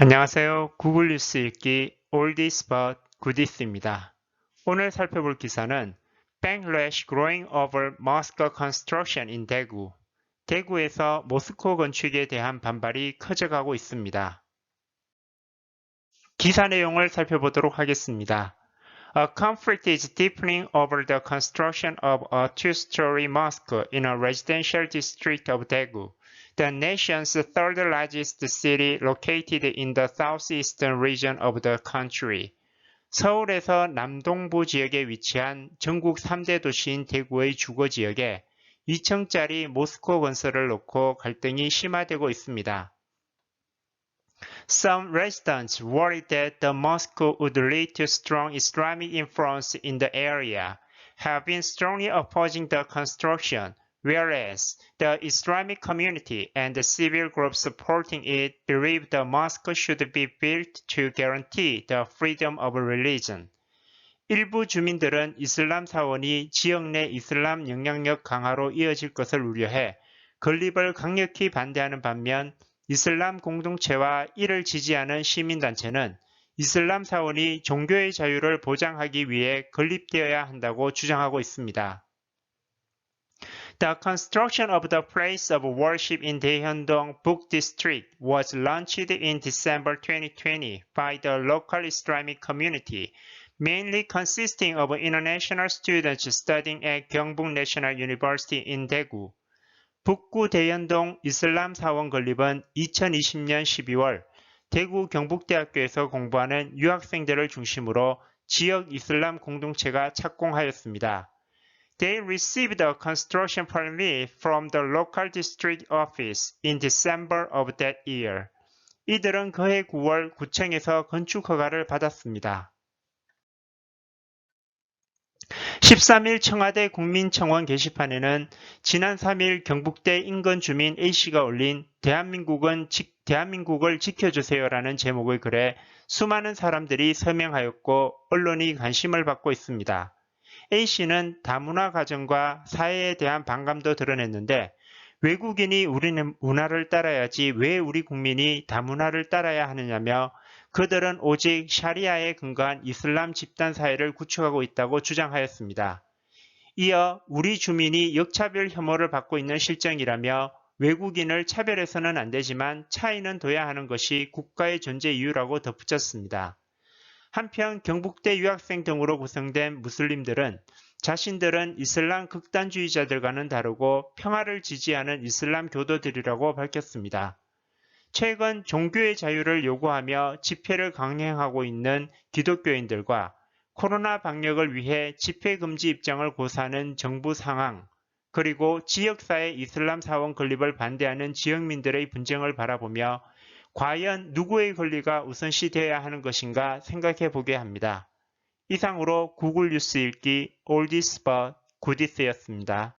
안녕하세요. 구글 뉴스 읽기 올디스 but goodis입니다. 오늘 살펴볼 기사는 Bangladesh growing over mosque construction in 대구. 대구에서 모스코 건축에 대한 반발이 커져가고 있습니다. 기사 내용을 살펴보도록 하겠습니다. A conflict is deepening over the construction of a two-story mosque in a residential district of Daegu. the nation's third largest city located in the southeastern region of the country. 서울에서 남동부 지역에 위치한 전국 3대 도시인 대구의 주거 지역에 2층짜리 모스코 건설을 놓고 갈등이 심화되고 있습니다. Some residents worried that the mosque would lead to strong Islamic influence in the area, have been strongly opposing the construction, Whereas the Islamic community and the civil groups supporting it believe the mosque should be built to guarantee the freedom of religion. 일부 주민들은 이슬람 사원이 지역 내 이슬람 영향력 강화로 이어질 것을 우려해 건립을 강력히 반대하는 반면 이슬람 공동체와 이를 지지하는 시민단체는 이슬람 사원이 종교의 자유를 보장하기 위해 건립되어야 한다고 주장하고 있습니다. The construction of the place of worship in Daehyundong Book District was launched in December 2020 by the local Islamic community, mainly consisting of international students studying at Gyeongbuk National University in Daegu. 북구 대연동 이슬람 사원 건립은 2020년 12월 대구 경북대학교에서 공부하는 유학생들을 중심으로 지역 이슬람 공동체가 착공하였습니다. They received a construction permit from the local district office in December of that year. 이들은 그해 9월 구청에서 건축 허가를 받았습니다. 13일 청와대 국민청원 게시판에는 지난 3일 경북대 인근 주민 A씨가 올린 대한민국은 지, 대한민국을 지켜주세요라는 제목의 글에 수많은 사람들이 서명하였고 언론이 관심을 받고 있습니다. A씨는 다문화 가정과 사회에 대한 반감도 드러냈는데 외국인이 우리는 문화를 따라야지 왜 우리 국민이 다문화를 따라야 하느냐며 그들은 오직 샤리아에 근거한 이슬람 집단 사회를 구축하고 있다고 주장하였습니다. 이어 우리 주민이 역차별 혐오를 받고 있는 실정이라며 외국인을 차별해서는 안 되지만 차이는 둬야 하는 것이 국가의 존재 이유라고 덧붙였습니다. 한편 경북대 유학생 등으로 구성된 무슬림들은 자신들은 이슬람 극단주의자들과는 다르고 평화를 지지하는 이슬람 교도들이라고 밝혔습니다. 최근 종교의 자유를 요구하며 집회를 강행하고 있는 기독교인들과 코로나 방역을 위해 집회 금지 입장을 고사하는 정부 상황, 그리고 지역사회 이슬람 사원 건립을 반대하는 지역민들의 분쟁을 바라보며 과연 누구의 권리가 우선시 되어야 하는 것인가 생각해 보게 합니다. 이상으로 구글 뉴스 읽기 올디스 버 구디스였습니다.